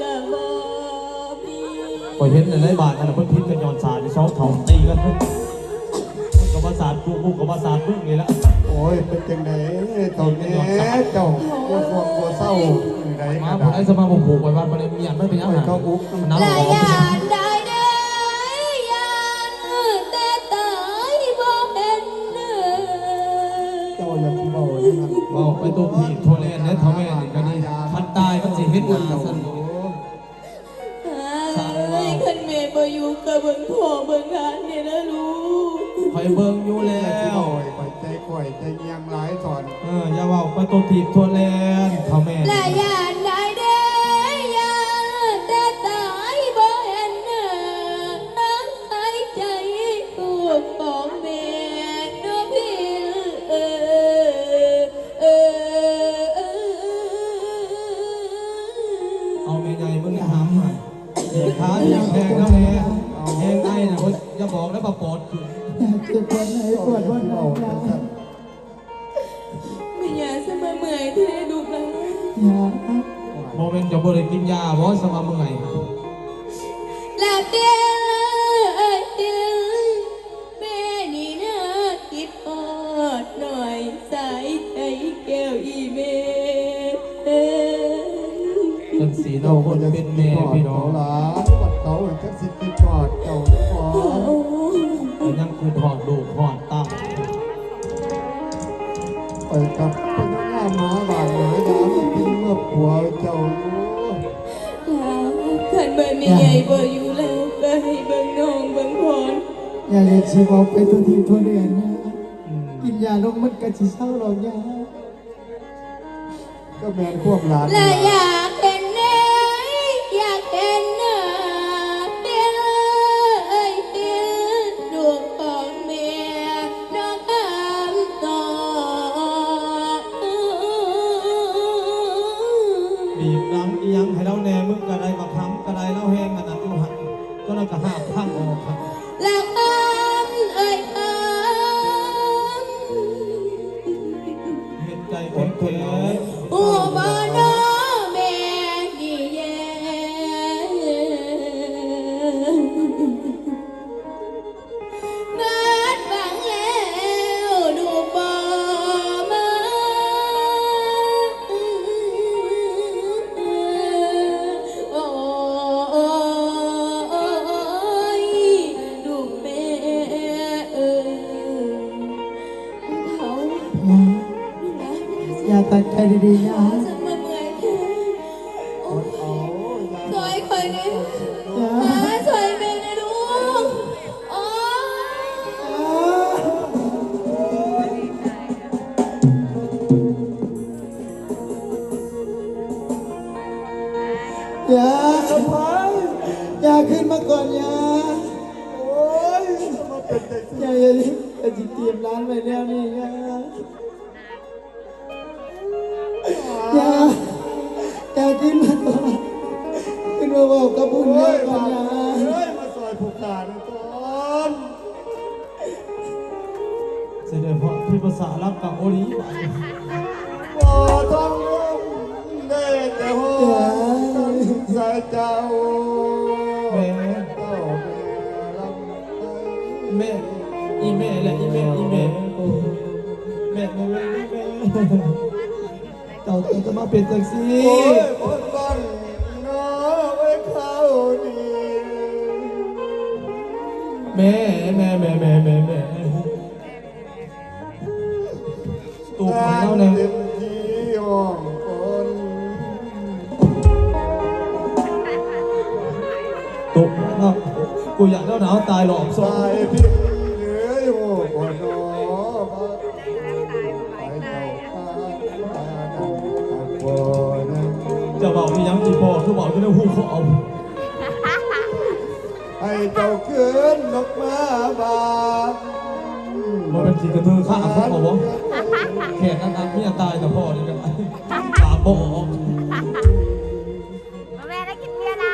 ก็บ่มีพอเห็นในบาทอันนั้นเพิ่นพิษกันย้อนสาดในช่องเขาตีกันเพิ่นกับภาษากูกูกับภาษาพึ่งนี่ละโอ้ยเป็นจังไดเจ้าแน่เจ้าบัวฟวงบัวเศร้าไหนมากันผมไอ้สมาผมผูกไว้บ้านมันเลยมีอันไม่เป็นยังไงเขาอุ๊บน้ำและหอมยานได้เด้อยานแต่ตายบ่เป็นเด้อเจ้าอย่าที่เบาเลยนะ เอาไปตัวผีโทรเล่นเนี่ยทำแม่นี่ก็ดีคันตายมันสิเฮ็ดงานสั่นเอยเบิ่งอยู่แล้แล้ววไปใจข่อยใจเงียงหลายถอน เอออย่าเว่าไปตัวผีโทรเล่นทำแม่ และยาน ได้กิ จะเศร้าเรายากก็แมนควบหลาน เลย เป็นใจอย่าอย่าอย่าจิเตรียมร้านไว้แล้วนี่นะอย่าอย่าขึ้นมาก่อนขึ้นมาบอกกับบุญโอ้แม่ก่อนนะเฮ้ยมาซอยผูกขาดก่อนเสด็จพ่อพี่ภาษารับกับโอลิบา เจ้าจะมาเป็นจังซี่โอ้ยคนบ้านน้อไว้เขาดีแม่แม่แม่แม่แม่แม่ตูกมาแล้วเนี่ย เต็มที่ห้องคนตูกมาแล้วกูอยากเล่าหนาวตายหลอกสอสางยพี่ ที่ยังจีพอคือบอกที่ได้หูเขาเอาให้เจ้าขึ้นนกมาบานมันเป็นจีกระทือฆ่าเขาบอกว่าแขกนั้นนั้นไม่ตายแต่พ่อนี่กันตาบอดแม่ได้กินเบียร์ไร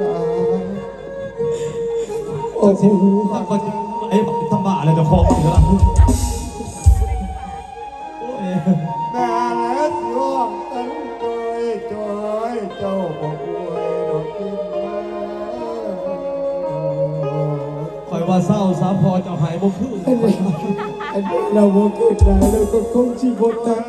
ลาโอ้โหทำมาไอ้ทำบ้าอะไรจะฟ้องอีกแล้ว করতাম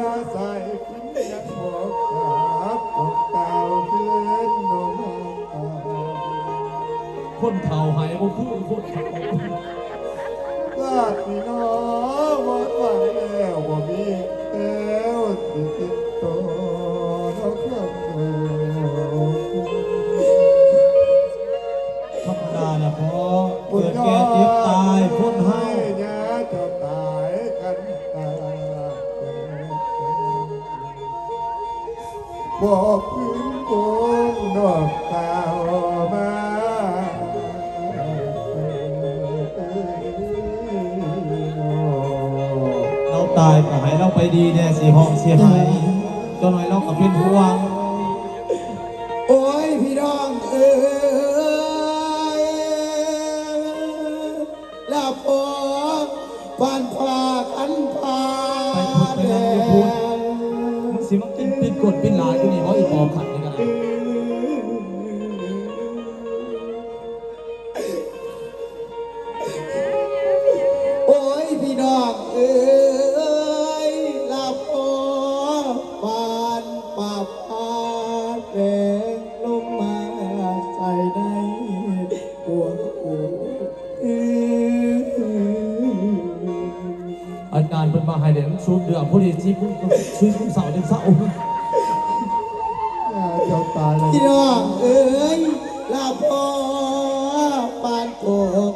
Oh. สาดึงสาเจตาเลยพี่น้องเอ้ยลาพ่อปานโกก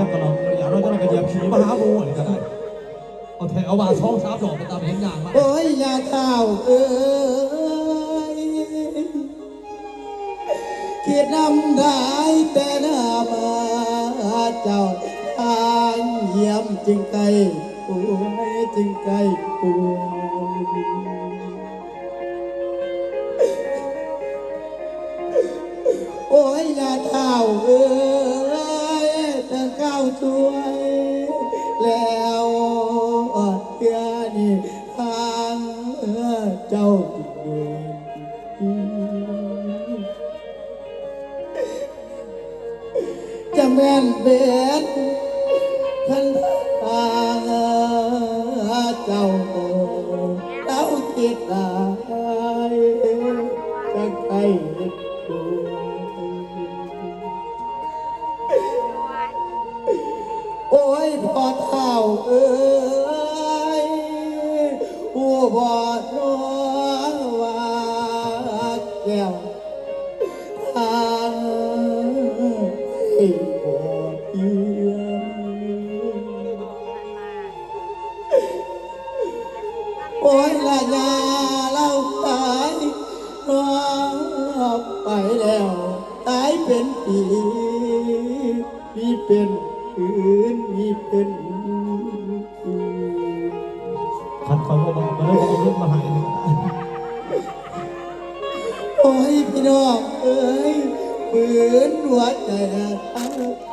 นงกเรอาะเราเบาทช่องสามดอกมาตามเห็นอย่างมาเอ้ยยาข้าเอ้ แต่หน้ามาเจ้าทางเยี่ยมจึงไกลปูให้จึงไกลปูโอ้ยยาเท้าเอ้ยเธอเข้าตัว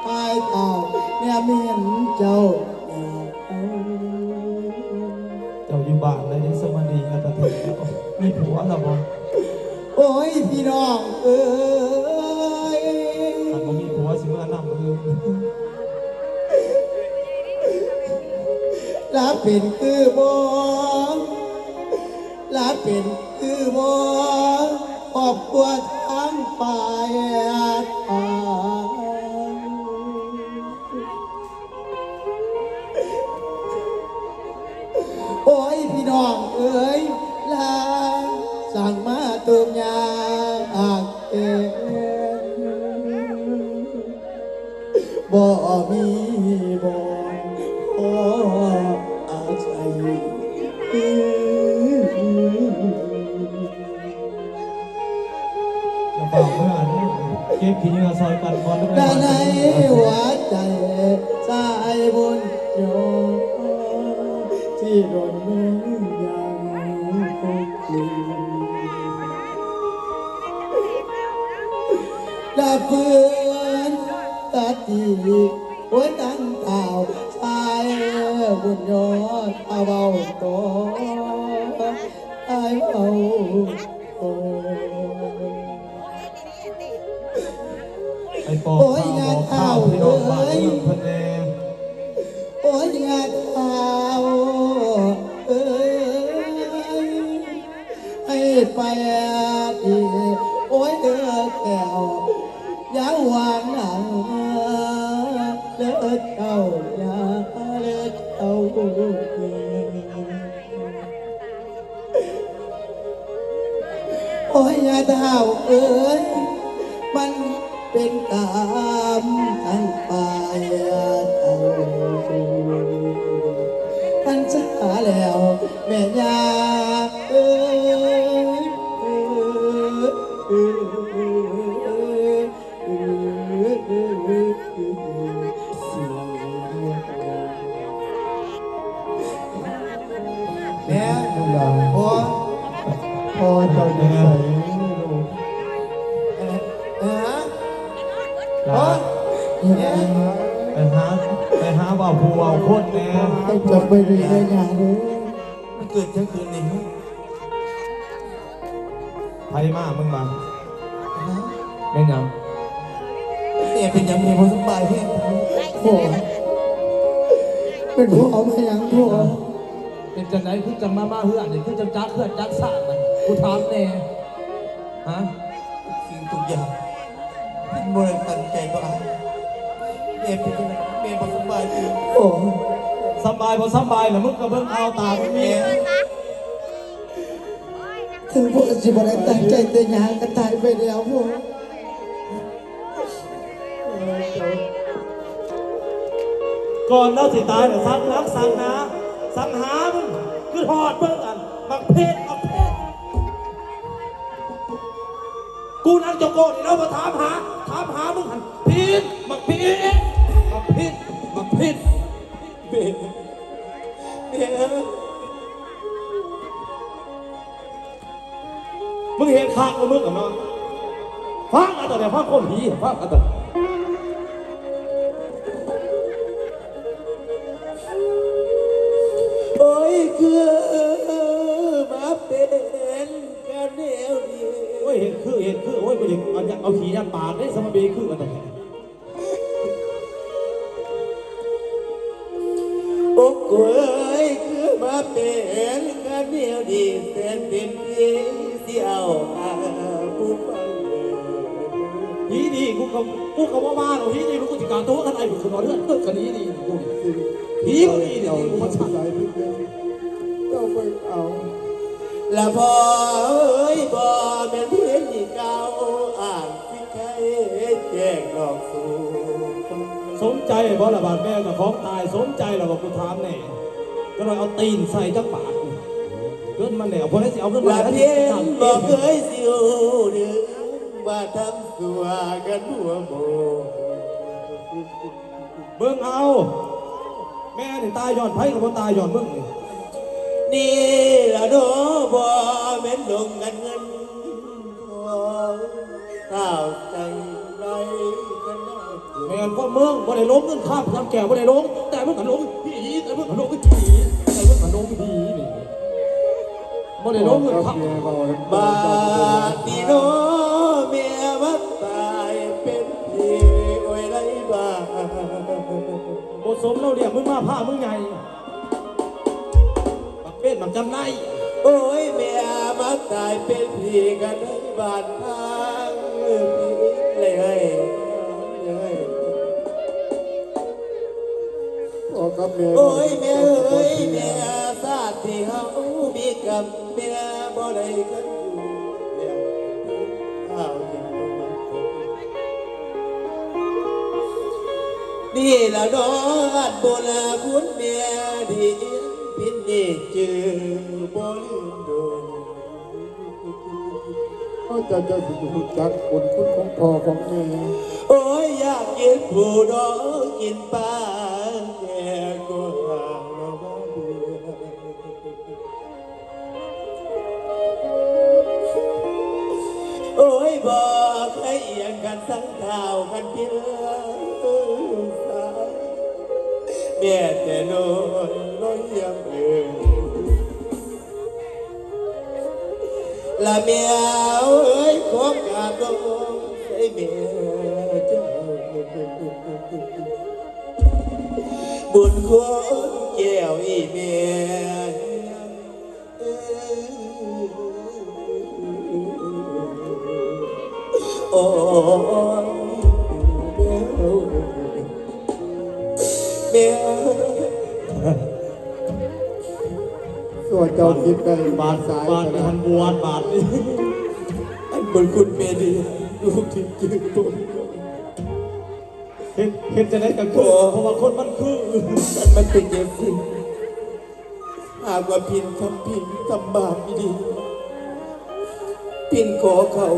ปายเต่าแม่เมียนเจ้าเจ้าอยู่บ้านเลยสมาดีอาตถิมีผัวหรอบ่โอ้ยพี่น้องเอ้ยมันก็มีผัวสิเมื่อนั่งเอ้ยรัเป็นคือบ่รับเป็นคือบ่ครอบครัว me. ไอ้เอาไปปอกข้าวบอกข้าวพี่น้องบ้านเมืองพันแน โอ้ยงาน อ้ยยาดาวเอ้ย มันเป็นกามทั้งปายเจ้าพันจะหาแล้ว แม่ยา เป็นหยังแม่เป็นยังไงพอสบายพี่พ่อเป็นพ่อเอามาอย่างพ่อเป็นจังไดคือจังมามาเฮือนนี่คือจังจักเฮือนจักสร้างมันกูถามแน่ฮะสิ่งทุกอย่างเป็นบริษัทใจก็อายแม่เป็นยังไงแม่พอสบายพี่โอ้สบายบ่สบายน่ะมึงก็เบิ่งเอาตามึงแม่ถึงพ่อจะบ่ได้ตั้งใจแต่ยางก็ตายไปแล้วพ่อก่ ก่อนเราสิตายน่ะสั่งรักสั่งนะสั่งหามึงคือหอดเบิ่งอันบักเพชรบักเพชรกูนั่งจาโกนนี่เรามาถามหาถามหามึงหันพีดบักพีดบักพีดบักพีดแม่แม่มึงเห็นข้างกับมึงกับมันฟังอันต่อเนี่ยฟังคนผีฟังอันต่อ อโอ้ยไปถึงเอาเนี่ยเอาขี่ยันปากได้สมบีคืออันต่อโอ้กยคือมาเป็นกันแนวดีแสนเป็นพี่สิเอาหาผู้ฟังผีดีกูเขากูเขาว่าบ้าเราผีดีรู้กูจิการตัวกันไอ้บุคคลนอนเลือดเลือดกันนี้ดีกูผีกูดีเดี๋ยวกูมาสั่งเจ้าไปเอาละพอเอ้ยบ่แม่น ใจเพราะระบาดแม่กับของตายสนใจเราบอกกูถามแน่ก็เลยเอาตีนใส่จักปากกูเกินมันเนี่ยเอาพอได้สิเอาเกินมาละแล้วเพียนทำบ่เองเคยสิวดึงมาทำสัวกันหัวโมเบิ่งเอา แม่นี่ตายย้อนไผกับบ่ตายย้อนมึงนี่นี่ละโนบ่แม่นลงกันเงินทองข้าวใจไรกันน่า เกลียดแม่นพ่อเมืองบ่ได้ล้มเงินข้ามทำแก่บ่ได้ล้มแต่มึงก็ล้มผีแต่มึงก็ล้มผีแต่มึงก็ล้มผีนี่บ่ได้ล้มเงินข้ามบาติโนเมียมันตายเป็นผีโอ้ยไรบ้าบ่สมเราเรียกมึงมาผ้ามึงใหญ่บักเป็ดบักจำในโอ้ยเมียมันตายเป็นผีกันทั้งบ้านทา โอ้ยเมียเอ้ยเมียซาดที่เฮามีกับเมียบ่ได้กันอยู่เลี้ยงข้าวกินนมนี่ละน้องอันโบราณคุณเมียที่พินนี่จือบ่ลืมโดนเขาจะจะรู้จักคนคุณของพ่อของแม่โอ้ยอยากกินผู้ดองกินปลา เอียงกันสังข่าวกันเพียงสายแม่แต่นอนน้อยยังเอ่ยละเมียเอ้ยขอกราบลงใส่เมียเจ้าบุญคุณแก้วอีเมีย เมียส่วนเจ้าคิดได้บาทสายบาทขนี่นามัดนบวชบาทนี่อันบุญคุณเมียดีลูกที่จืดตุนเห็นเห็นจะได้กับคือเพราะว่าคนมันคือมันมันเป็นอย่างสิหากว่าพินทำพินทำบาปไม่ดี พินขอเขา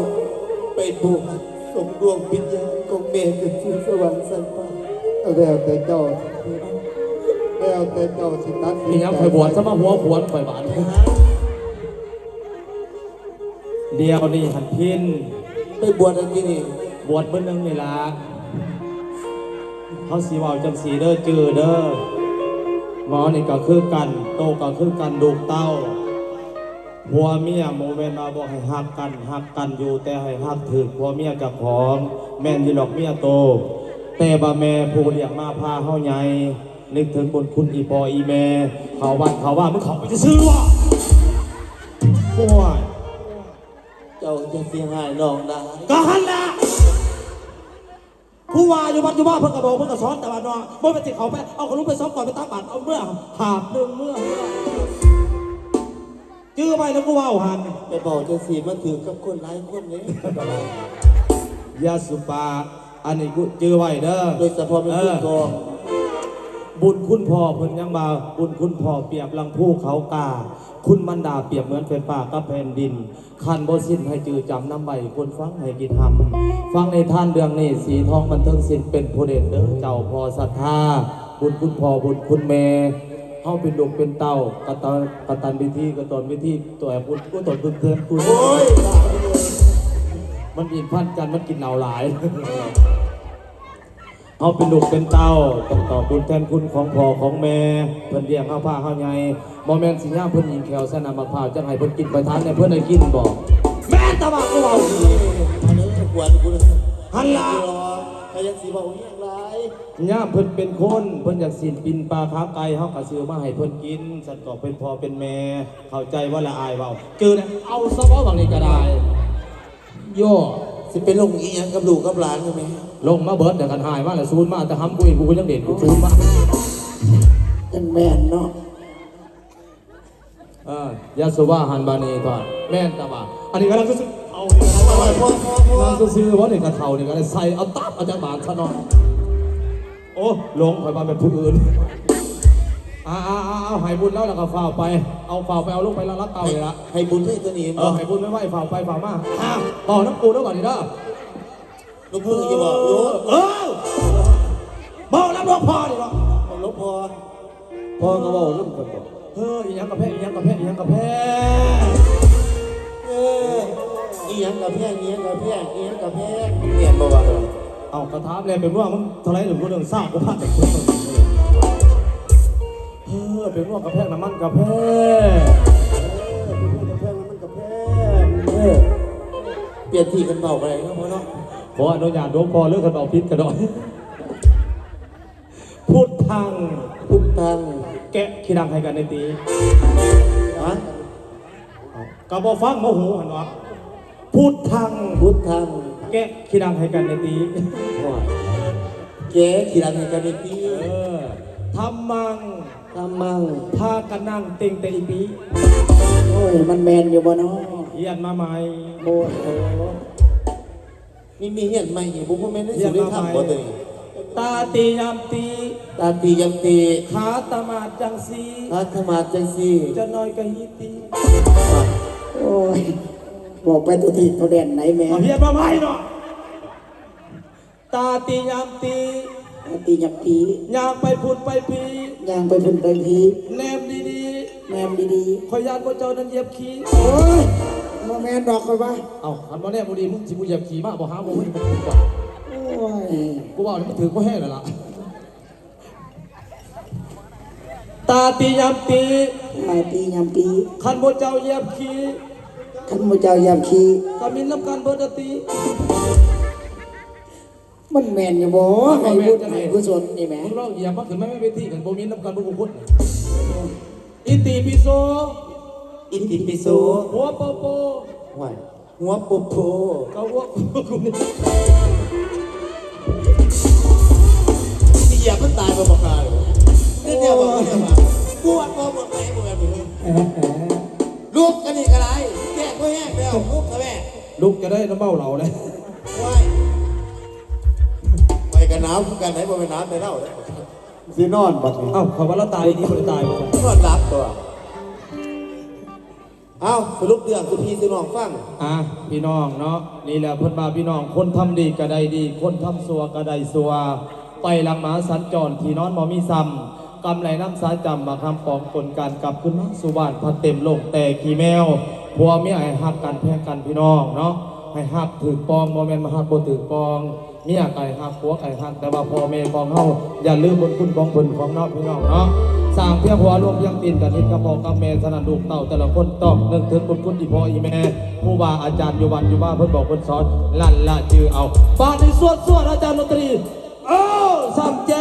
ไปบวชส่งดวงวิญญาณของเมย์ขึ้นสู่สวรรค์สันป่า แล้วแต่เจ้าแล้วแต่เจ้าสิตัดสินนี่ยังคอยบวชซะมาหัวขวนคอยบาทเดียวนี่หันพินไปบวชอันที่นี่บวชเบิ่งนึงนี่ละเขาสีว่าจังสีเด้อจือเด้อหมอนี่ก็คือกัน โตก็คือกันดูกเต้าผัวเมียโมเมนมาบอกให้ฮักกันฮักกันอยู่แต่ให้ฮักถึกผัวเมียเจะของ แม่นยี่หลอกเมียโต แต่บาแม่ผู้เลี้ยงมาพาเฮาใหญ่นึกถึงบุญคุณอีปออีแม่เขาบ้านเขาว่ามึงเขาไปจะซื้อวะโอ้ยเจ้าจะเสียหายน้องได้ก็หันละผู้ว่าอยู่วัดอยู่ว่าเพิ่งกระบอกเพิ่งกระสอนแต่ว่าน้องเมื่อไปติดเขาไปเอาขนมไปซ้อมก่อนไปตาบาดเอาเมื่อหาบหนึ่งเมื่อเมื่อจื้อไปแล้วกูว่าหันไปบอกจะสีมาถือกับคนหลายคนนี้ยาสุปา อันนี้กูจื้อไว้เด้อโดยเฉพาะเป็นผู้กองบุญคุณพ่อเพิ่นยังมาบุญคุณพ่อเปรียบลังผู้เขากา คุณมันดาเปรียบเหมือนเป็นป่ากับแผ่นดิน คันบ่สิ้นให้จือจำน้ำใบคนฟังให้กินทำฟังในท่านเรื่องนี้สีทองมันเทิงสิ้นเป็นผู้เด่นเด้อเจ้าพ่อศรัทธาบุญคุณพ่อบุญคุณแม่เฮาเป็นลูกเป็นเต้ากระตันกระตันวิธีกระตนวิธีตัวแอบบุญกูตนบุญเกินกูโอ้ย มันอินพันกันมันกินเหนาหลาย เอาเป็นลูกเป็นเต้าต้องตอบบุญแทนคุณของพ่อของแม่เพิ่นเลี้ยงข้าวผ้าข้าวใหญ่บ่แม่นสิย่างเพิ่นยิงแขวสนามมะพร้าวจังให้เพิ่นกินไปทานให้เพิ่นได้กินบ่แม่นตะบักกูเว้าดีอันนี้กวนกูเลยหันหละรอใครยังสีบอกอย่างไรย่ามเพิ่นเป็นคนเพิ่นอยากสินปินปลาขาไก่เฮาก็ซื้อมาให้เพิ่นกิน สัตว์ก็เป็นพ่อเป็นแม่เข้าใจว่าละอายเว้าเจอเนี่ยเอาซะบ่บางนี้ก็ได้ โย่สิเป็นลงอีหยังกับลูกกับหลานใช่ไหมลงมาเบิดเดี๋ยวกันหายมาแล้วซูนมาแต่ห้ำกูเองกูก็ยังเด่นกูซูนมาเป็นแม่นเนาะเออยาสุว่าหันบานีก่อนแม่นตาบ่าอันนี้ก็แล้วก็ซื้อเอาเนี่ยพ่อพ่อพ่อพ่อนั่งซื้อว่าเนี่ยกระเทาเนี่ยก็เลยใส่เอาตับเอาจากบาทซะหน่อยโอ้หลงคอยมาเป็นผู้อื่น อ่าอ่าอ่าเอาใหายบุญแล้วแล้วก็ฝ่าไป เอาฝ่าไปเอาลูกไปแล้วรักเต่าเลยละให้บุญให้ตัวนี้เออใหายบุญไม่ไหวฝ่าไปฝ่ามาอ่าต่อน้ำปูแล้วก่อนดีเด้อลูกพูดอยู่บอกโยเออเมาน้ำหลวงพ่อดีเนาะหลวงพ่อพ่อก็บอกเรื่องคนบอกเฮ้ยอีหยังกับแพ้อีหยังกับแพ้อีหยังกับแพ้เอออีหยังกับแพงอีหยังกับแพงอีหยังกับแพงเรียนบ่ว่าเอากระทาเลยเป็นว่ามึงเท่าไรหรือกูเรื่องสร้างกูพลาดแต่กูเอเป็นว่ากับแพ้น้ำมันกับแพ้กับแพงมันกับแพงเออเปลี่ยนที่กันเบาไปเนาะพ่อเนาะขออนุญาตหลวงพ่อเรื่อกันเอาพิษกันหน่อยพูดทางพุทธังแกะขี้ดังให้กันในตีฮะกระบอกฟังมโหหันวะพูดทางพุทธังแกะขี้ดังให้กันในตีแกะขี่รังให้กันในปีเออทำมัง ทำมั่งพากันนั่งเต็งแต่อีปีโอ้ยมันแมนอยู่บ่เนาะเฮียนมาใหม่โอ้โหมีมีเห็นไหมเห็นบุพเพแม่ได้สุริธรรมบ่เลยตาตียามตีตาตียังตีขาตมาจังสีอาธมาจังสีจะน้อยกะฮิตีโอ้ยบอกไปตัวทีตัวเด่นไหนแม่เอาเฮียนมาใหม่เนาะตาตียามตี ตีหยับผียางไปพูดไปพียางไปพุ่นไปพีแนมดีแนมดีๆคอยยานว่าเจ้านั้นเหยียบขี้ๆโอ้ยมาแมนดอกไปวะเอาคันว่าแนมบ่ดีมึงสิกูเหยียบขี้มากบ่หาบ่มึงบ่ถูกกว่าโอ้ยกูบอกนี่มันถือก็แห้งแล้วล่ะตาตียามตีมาตีหยับปีคันบ่เจ้าเหยียบขี้ท่านพระเจ้ายามคีก็มีน้ำกันเบิร์ดตี มันแม่นอยู่บ่ให้บุญให้กุศลนี่แหมมึงลองเหยียบมาขึ้นไม่ไม่ไปที่กันโบมีน้ำกันบุกบุกอิติปิโสอิติปิโสหัวโปโปห่วยหัวปุโพกะวัวกูนี่ที่เหยียบมันตายบ่บอกกาเลยนี่เดียวบอกเนี่ยว่าปวดบ่หมดไหนบ่แบบนี้ลูกกันนี่กระไรแก้ก็แห้งแล้วลูกกับแม่ลุกจะได้น้ำเบ้าเหล่าเลยว้า ยไปกันน้ำคือกันไหนบ่เป็นน้ำไปเล่าเลยสินอนบัดนี้เอ้าเขาว่าเราตายดีคนตายไปนอนรับตัวเอาสรุปเรื่องสุพีสุน้องฟังอะพี่น้องเนาะนี่แหละเพิ่นมาพี่น้องคนทำดีก็ได้ดี คนทำซัวก็ได้ซัวไปหลังหมาสัญจรที่นอนบ่มีซ้ำกำไรน้ำสาจำมาคำปองคนการกลับขึ้นมาสู่บ้านพัดเต็มโลกแต่ขี้แมวผัวเมียให้หักกันแพ้กันพี่น้องเนาะ ให้หักถือปองบ่แม่นมาหักบ่ถือปองเมียไก่หักผัวไก่หักแต่ว่าพ่อแม่ของเฮาอย่าลืมบุญคุณของเพิ่นของนาะพี่น้องเนาะสร้างเพียงหัวรวมเพียงตีนกันเห็นกระบอกกับแม่สนันลูกเต่าแต่ละคนต้องนึกถึงบุญคุณอีพ่ออีแม่ผู้ว่าอาจารย์อยู่วันอยู่บ้านเพิ่นบอกเพิ่นสอนลั่นละจือเอาฟาดในสวดสวดอาจารย์ดนตรีเอ้าสามแจ